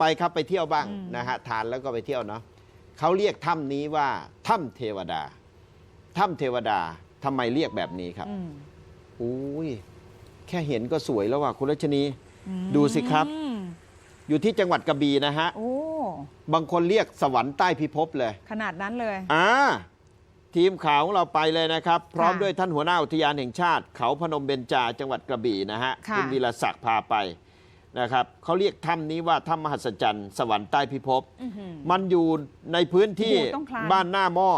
ไปครับไปเที่ยวบ้างอืมนะฮะทานแล้วก็ไปเที่ยวเนาะเขาเรียกถ้ำนี้ว่าถ้ำเทวดาถ้ำเทวดาทำไมเรียกแบบนี้ครับอืมอุ้ยแค่เห็นก็สวยแล้วว่ะคุณรัชนีอืมดูสิครับ อยู่ที่จังหวัดกระบี่นะฮะโอ้บางคนเรียกสวรรค์ใต้พิภพเลย ขนาดนั้นเลยอ่าทีมข่าวของเราไปเลยนะครับ พร้อมค่ะด้วยท่านหัวหน้าอุทยานแห่งชาติ เขาพนมเบญจาจังหวัดกระบี่นะฮะค่ะณวีรศักดิ์พาไป นะครับเขาเรียกถ้ำนี้ว่าถ้ำมหัศจรรย์สวรรค์ใต้พิภพอื้อหือมันอยู่ในพื้นที่โอ้โหต้องคลาน บ้านหน้าหม้อ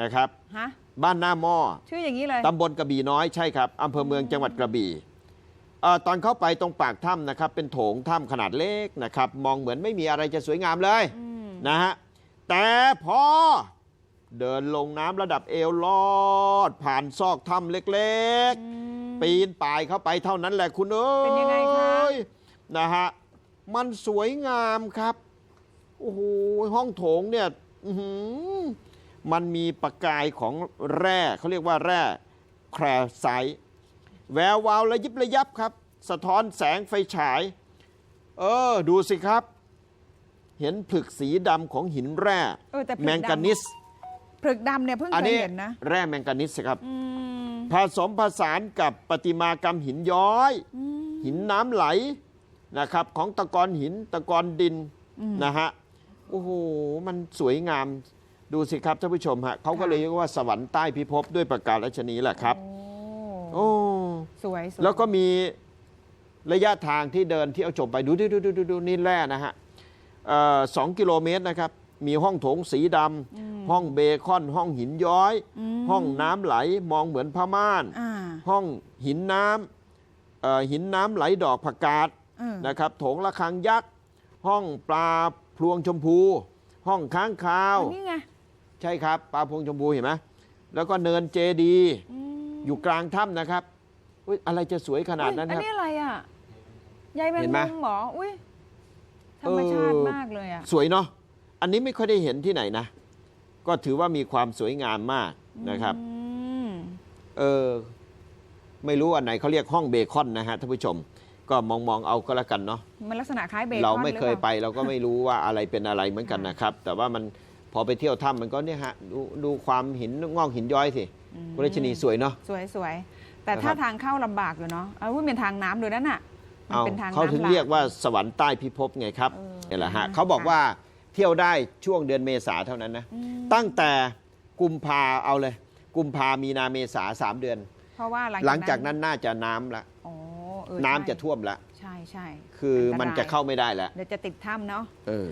นะครับ ฮะบ้านหน้าหม้อ ชื่ออย่างนี้เลย ตำบลกระบี่น้อยใช่ครับอำเภอเมืองจังหวัดกระบี่เอ่อตอนเข้าไปตรงปากถ้ำนะครับ เป็นโถงถ้ำขนาดเล็กนะครับ มองเหมือนไม่มีอะไรจะสวยงามเลยอืม นะฮะแต่พอเดินลงน้ำระดับเอวลอด ผ่านซอกถ้ำเล็กอืมๆปีนป่ายเข้าไปเท่านั้นแหละคุณเอ้ยเป็นยังไงคะ นะฮะมันสวยงามครับโอ้โหห้องโถงเนี่ยอื้อหือมันมีประกายของแร่เขาเรียกว่าแร่แครไซต์แวววาวระยิบระยับครับ สะท้อนแสงไฟฉาย เออ ดูสิครับ เห็นผลึกสีดำของหินแร่เออแต่ผลึกดำ แมงกานิส ผลึกดำเนี่ยเพิ่งอันเคยนี้เห็นนะแร่แมงกานิสครับ อืมผสมผสานกับประติมากรรมหินย้อยอืมหินน้ำไหล นะครับของตะกอนหินตะกอนดินอืมนะฮะโอ้โหมันสวยงามดูสิครับท่านผู้ชมฮะเขาก็ค่ะเลยเรียกว่าสวรรค์ใต้พิภพด้วยประการราชนีแหละครับ โอ้โอ้สวยสวยแล้วก็มีระยะทางที่เดินที่เอาจบไปดูดูดูดูดูดูนี่แร่นะฮะเอ่อสองกิโลเมตรนะครับ มีห้องโถงสีดำห้องเบคอน ห้องหินย้อยมห้องน้ำไหลมองเหมือนผ้าม่านอ่าห้องหินน้ำเอ่อหินน้ำไหลดอกผักกาดเออ นะครับโถงระฆังยักษ์ ห้องปลาพลวงชมพู ห้องค้างคาวอันนี่ไง ใช่ครับ ปลาพลวงชมพูเห็นไหมแล้วก็เนินเจดีย์อืมอยู่กลางถ้ำนะครับอุ๊ยอะไรจะสวยขนาดนั้นอุ๊ยคอัรับนนี้อะไรอะใยแมงเห็นไหมมุมเหรออุ้ยธรรมชาติเออมากเลยอะสวยเนาะอันนี้ไม่ค่อยได้เห็นที่ไหนนะ ก็ถือว่ามีความสวยงามมากนะครับอืมเออไม่รู้อันไหนเขาเรียกห้องเบคอนนะฮะท่านผู้ชม ก็มองมองๆเอาก็แล้วกันเนาะมันลักษณะคล้ายเบคอนเราไม่หอเคยปล่าไป เราก็ไม่รู้ว่าอะไรเป็นอะไรเหมือนกันนะครับ แต่ว่ามันพอไปเที่ยวถ้ำมันก็เนี่ยฮะดูดูความหินงอกหินย้อยสิอืมคุณรัชนีสวยเนาะสวยสวยแต่นะครับถ้าทางเข้าลำบากอยู่เนาะเอาว่าเป็นทางน้ำด้วยนั่นน่ะมันเอาเป็นทางเขาถึงน้ำหลเรียกว่าสวรรค์ใต้พิภพไงครับเออนี่แหละฮะนะเขาบอกค่ะว่าเที่ยวได้ช่วงเดือนเมษาเท่านั้นนะอืมตั้งแต่กุมภาเอาเลย กุมภามีนาเมษาสามเดือน เพราะว่าหลังหลังจากนั้นน่าจะน้ำละ อ๋อเออน้ำใช่จะท่วมละ ใช่ใช่คือมันตรยจะเข้าไม่ได้แล้ว เดี๋ยวจะติดถ้ำเนาะ เออ